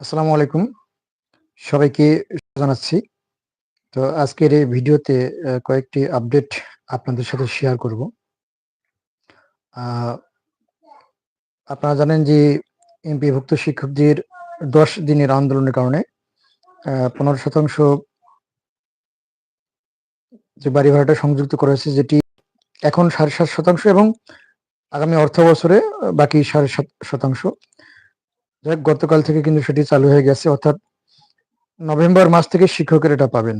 আসসালামু আলাইকুম। সবাইকে জানাচ্ছি। তো আজকের এই ভিডিওতে কয়েকটি আপডেট আপনাদের সাথে শেয়ার করব। আপনারা জানেন যে এমপিভুক্ত শিক্ষকদের দশ দিনের আন্দোলনের কারণে পনেরো শতাংশ যে বাড়ি ভাড়াটা সংযুক্ত করা হয়েছে, যেটি এখন সাড়ে সাত শতাংশ এবং আগামী অর্থ বছরে বাকি সাড়ে সাত শতাংশ। যাই হোক, গতকাল থেকে কিন্তু সেটি চালু হয়ে গেছে অর্থাৎ নভেম্বর মাস থেকে শিক্ষকের এটা পাবেন।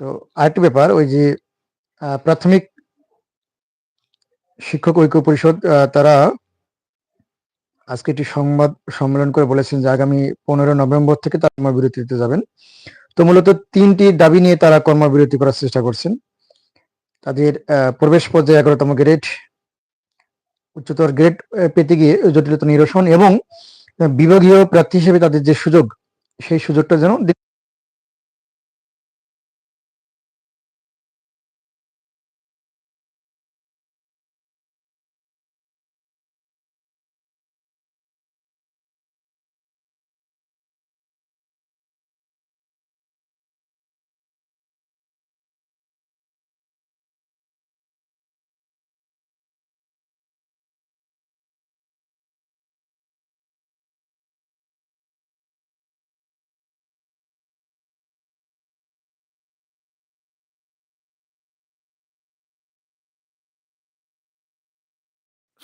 তো আরেকটি ব্যাপার ওই যে প্রাথমিক শিক্ষক ঐক্য পরিষদ তারা আজকে একটি সংবাদ সম্মেলন করে বলেছেন যে আগামী পনেরো নভেম্বর থেকে তারা কর্মবিরতিতে যাবেন। তো মূলত তিনটি দাবি নিয়ে তারা কর্মবিরতি করার চেষ্টা করছেন। তাদের প্রবেশ পর্যায়ে এগারোতম গ্রেড উচ্চতর গ্রেড পেতে গিয়ে জটিলতা নিরসন এবং বিভাগীয় প্রার্থী হিসেবে তাদের যে সুযোগ, সেই সুযোগটা যেন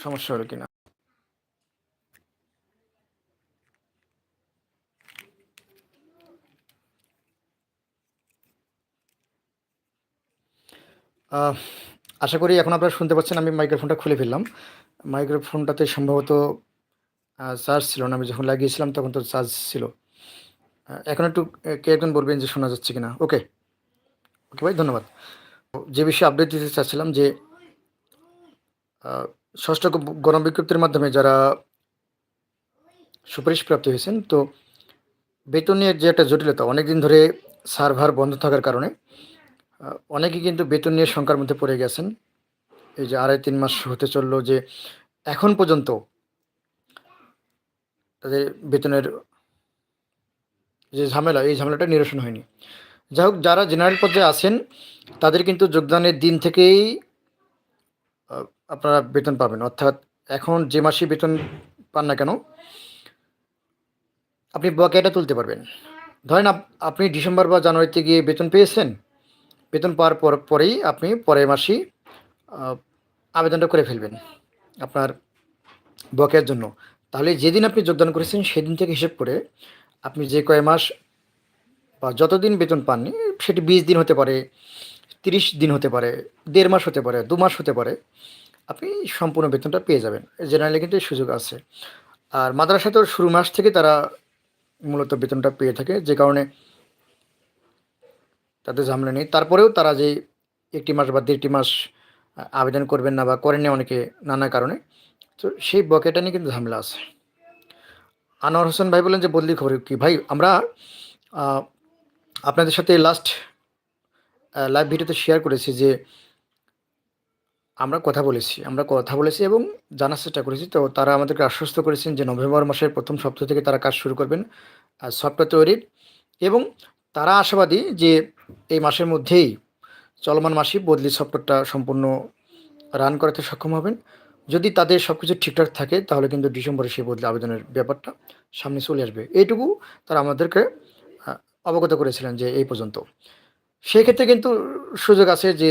সমস্যা হলো কিনা? আশা করি এখন আপনারা শুনতে পাচ্ছেন, আমি মাইক্রোফোনটা খুলে ফেললাম। মাইক্রোফোনটাতে সম্ভবত চার্জ ছিল না। আমি যখন লাগিয়েছিলাম তখন তো চার্জ ছিল। এখন একটু কে একজন বলবেন যে শোনা যাচ্ছে কিনা? ওকে। ওকে ভাই, ধন্যবাদ। যে বিষয়ে আপডেট দিতে চাচ্ছিলাম যে ষষ্ঠ গণবিজ্ঞপ্তির মাধ্যমে যারা সুপারিশ প্রাপ্ত হয়েছেন, তো বেতন নিয়ে যে একটা জটিলতা, অনেকদিন ধরে সার্ভার বন্ধ থাকার কারণে অনেকেই কিন্তু বেতন নিয়ে শঙ্কার মধ্যে পড়ে গেছেন। এই যে আড়াই তিন মাস হতে চলল যে এখন পর্যন্ত তাদের বেতনের যে ঝামেলা, এই ঝামেলাটা নিরসন হয়নি। যাই হোক, যারা জেনারেল পর্যায়ে আছেন, তাদের কিন্তু যোগদানের দিন থেকেই আপনারা বেতন পাবেন। অর্থাৎ এখন যে মাসে বেতন পান না কেন, আপনি বকেয়াটা তুলতে পারবেন। ধরেন আপ- আপনি ডিসেম্বর বা জানুয়ারিতে গিয়ে বেতন পেয়েছেন। বেতন পাওয়ার পর, পরেই আপনি পরের মাসেই আবেদনটা করে ফেলবেন আপনার বকেয়ার জন্য। তাহলে যেদিন আপনি যোগদান করেছেন, সেদিন থেকে হিসেব করে আপনি যে কয় মাস বা যতদিন বেতন পাননি, সেটি বিশ দিন হতে পারে তিরিশ দিন হতে পারে, দেড় মাস হতে পারে, দু মাস হতে পারে, আপনি সম্পূর্ণ বেতনটা পেয়ে যাবেন। জেনারেলি কিন্তু এই সুযোগ আছে। আর মাদ্রাসা তো শুরু মাস থেকে তারা মূলত বেতনটা পেয়ে থাকে, যে কারণে তাদের ঝামেলা নেই। তারপরেও তারা যে একটি মাস বা দেড়টি মাস আবেদন করবেন না বা করেন না অনেকে নানা কারণে, তো সেই বকেটা নিয়ে কিন্তু ঝামেলা আছে। আনোয়ার হোসেন ভাই বলেন যে বদলি খবর কি? ভাই, আমরা আপনাদের সাথে লাস্ট লাইভ ভিডিওতে শেয়ার করেছি যে আমরা কথা বলেছি, আমরা কথা বলেছি এবং জানার চেষ্টা করেছি। তো তারা আমাদেরকে আশ্বস্ত করেছেন যে নভেম্বর মাসের প্রথম সপ্তাহ থেকে তারা কাজ শুরু করবেন সফটওয়্যার তৈরির এবং তারা আশাবাদী যে এই মাসের মধ্যেই চলমান মাসে বদলি সফটওয়্যারটা সম্পূর্ণ রান করাতে সক্ষম হবেন। যদি তাদের সব কিছু ঠিকঠাক থাকে, তাহলে কিন্তু ডিসেম্বরে সেই বদলি আবেদনের ব্যাপারটা সামনে চলে আসবে। এইটুকু তারা আমাদেরকে অবগত করেছিলেন যে এই পর্যন্ত। সেই ক্ষেত্রে কিন্তু সুযোগ আছে যে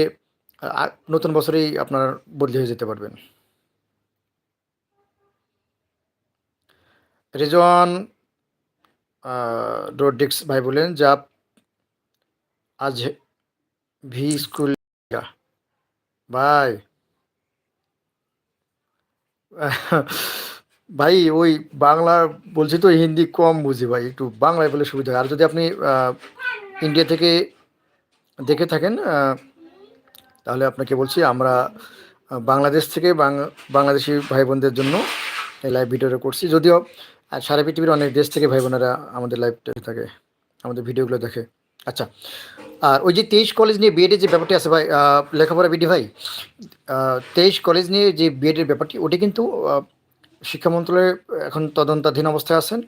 নতুন বছরেই আপনার বদলি হয়ে যেতে পারবেন। রেজওয়ান রোডিক্স ভাই বলেন যা আজ ভি স্কুল ভাই ভাই, ওই বাংলা বলছি তো, হিন্দি কম বুঝি ভাই, একটু বাংলায় বলে সুবিধা হয়। আর যদি আপনি ইন্ডিয়া থেকে দেখে থাকেন তাহলে আপনাকে বলছি আমরা বাংলাদেশ থেকে বাংলাদেশি ভাই বোনদের জন্য এই লাইভ ভিডিওটা করছি। যদিও সারা পৃথিবীর অনেক দেশ থেকে ভাই বোনেরা আমাদের লাইভটা থাকে, আমাদের ভিডিওগুলো দেখে। আচ্ছা আর ওই যে তেইশ কলেজ নিয়ে বিএডের যে ব্যাপারটি আছে ভাই লেখাপড়া বিডি ভাই তেইশ কলেজ নিয়ে যে বিএডের ব্যাপারটি, ওটি কিন্তু শিক্ষা মন্ত্রণালয়ে এখন তদন্তাধীন অবস্থায় আছেন।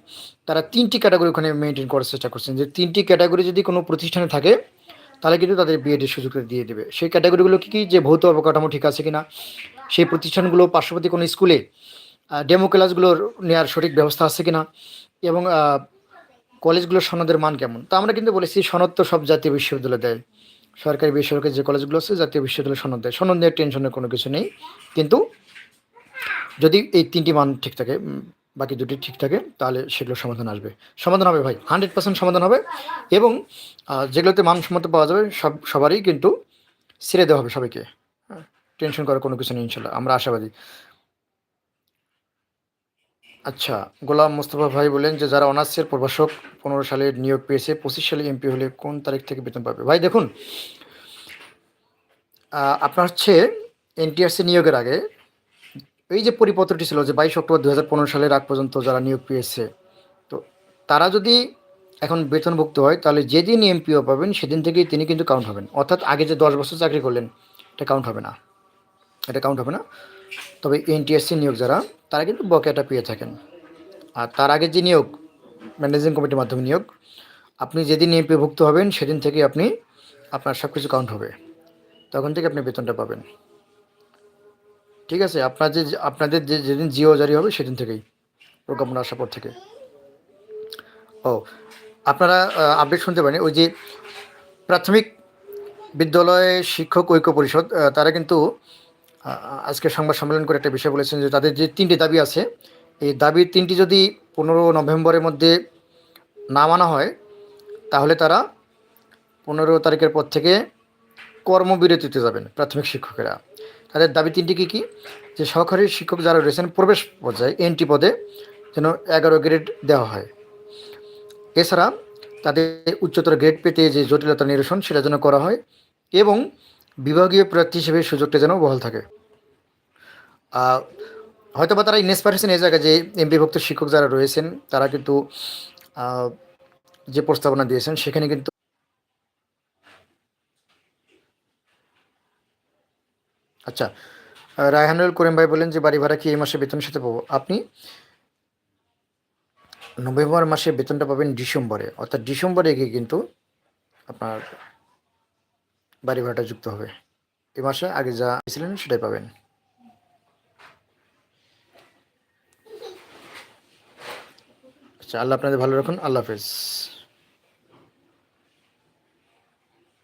তারা তিনটি ক্যাটাগরি ওখানে মেনটেন করার চেষ্টা করছেন। যে তিনটি ক্যাটাগরি যদি কোনো প্রতিষ্ঠানে থাকে তাহলে কিন্তু তাদের বিএডের সুযোগ দিয়ে দেবে। সেই ক্যাটাগরিগুলো কী কী যে ভৌত অবকাঠামো ঠিক আছে কিনা, সেই প্রতিষ্ঠানগুলো পার্শ্ববর্তী কোনো স্কুলে ডেমো ক্লাসগুলোর নেওয়ার সঠিক ব্যবস্থা আছে কিনা এবং কলেজগুলোর সনদের মান কেমন? তা আমরা কিন্তু বলেছি সনদ তো সব জাতীয় বিশ্ববিদ্যালয় দেয়। সরকারি, বেসরকারি যে কলেজগুলো আছে, জাতীয় বিশ্ববিদ্যালয় সনদ দেয়। সনদ নিয়ে টেনশনের কোনো কিছু নেই। কিন্তু যদি এই তিনটি মান ঠিক থাকে বাকি দুটি ঠিক থাকে তাহলে সেগুলো সমাধান আসবে। সমাধান হবে ভাই হান্ড্রেড পার্সেন্ট সমাধান হবে এবং যেগুলোতে মানসম্মত পাওয়া যাবে সব সবারই কিন্তু ছেড়ে দেওয়া হবে সবাইকে। হ্যাঁ, টেনশন করার কোনো কিছু নেই ইনশাল্লাহ আমরা আশাবাদী। আচ্ছা গোলাম মোস্তফা ভাই বলেন যে যারা অনার্সের প্রভাষক পনেরো সালে নিয়োগ পেয়েছে পঁচিশ সালে এমপি হলে কোন তারিখ থেকে বেতন পাবে? ভাই দেখুন আপনার হচ্ছে এনটিআরসি নিয়োগের আগে এই যে পরিপত্রটি ছিল যে বাইশ অক্টোবর দু হাজার পনেরো সালের আগ পর্যন্ত যারা নিয়োগ পেয়েছে, তো তারা যদি এখন বেতনভুক্ত হয়, তাহলে যেদিন এমপিও পাবেন, সেদিন থেকেই তিনি কিন্তু কাউন্ট হবেন। অর্থাৎ আগে যে দশ বছর চাকরি করলেন, এটা কাউন্ট হবে না। এটা কাউন্ট হবে না। তবে এনটিএসসি নিয়োগ যারা, তারা কিন্তু বকেয়াটা পেয়ে থাকেন। আর তার আগে যে নিয়োগ, ম্যানেজিং কমিটির মাধ্যমে নিয়োগ, আপনি যেদিন এমপিভুক্ত হবেন, সেদিন থেকে আপনি আপনার সব কিছু কাউন্ট হবে। তখন থেকে আপনি বেতনটা পাবেন। ঠিক আছে, আপনার যে, আপনাদের যে যেদিন জিও জারি হবে সেদিন থেকেই প্রজ্ঞাপন আসার পর থেকে। ও, আপনারা আপডেট শুনতে পারেন, ওই যে প্রাথমিক বিদ্যালয়ে শিক্ষক ঐক্য পরিষদ তারা কিন্তু আজকে সংবাদ সম্মেলন করে একটা বিষয় বলেছেন যে তাদের যে তিনটি দাবি আছে, এই দাবি তিনটি যদি পনেরো নভেম্বরের মধ্যে না মানা হয়, তাহলে তারা পনেরো তারিখের পর থেকে কর্মবিরতিতে যাবেন প্রাথমিক শিক্ষকেরা। তাদের দাবি তিনটি কী কী? যে সহকারী শিক্ষক যারা রয়েছেন প্রবেশ পর্যায়ে এনটি পদে যেন এগারো গ্রেড দেওয়া হয়। এছাড়া তাদের উচ্চতর গ্রেড পেতে যে জটিলতা নিরসন সেটা যেন করা হয় এবং বিভাগীয় প্রার্থী হিসেবে সুযোগটা যেন বহাল থাকে। হয়তো বা তারা ইনস্পাইরেশন এই জায়গায় যে এমপিভুক্ত শিক্ষক যারা রয়েছেন, তারা কিন্তু যে প্রস্তাবনা দিয়েছেন, সেখানে কিন্তু আচ্ছা রায়হানুল করিম ভাই বলেন যে বাড়ি ভাড়া কি এই মাসে বেতনের সাথে পাবো? আপনি নভেম্বর মাসে বেতনটা পাবেন ডিসেম্বরে, অর্থাৎ ডিসেম্বরে গিয়ে কিন্তু আপনার বাড়ি ভাড়াটা যুক্ত হবে। এ মাসে আগে যা ছিলেন সেটাই পাবেন। আচ্ছা আল্লাহ আপনাদের ভালো রাখুন। আল্লাহ হাফেজ।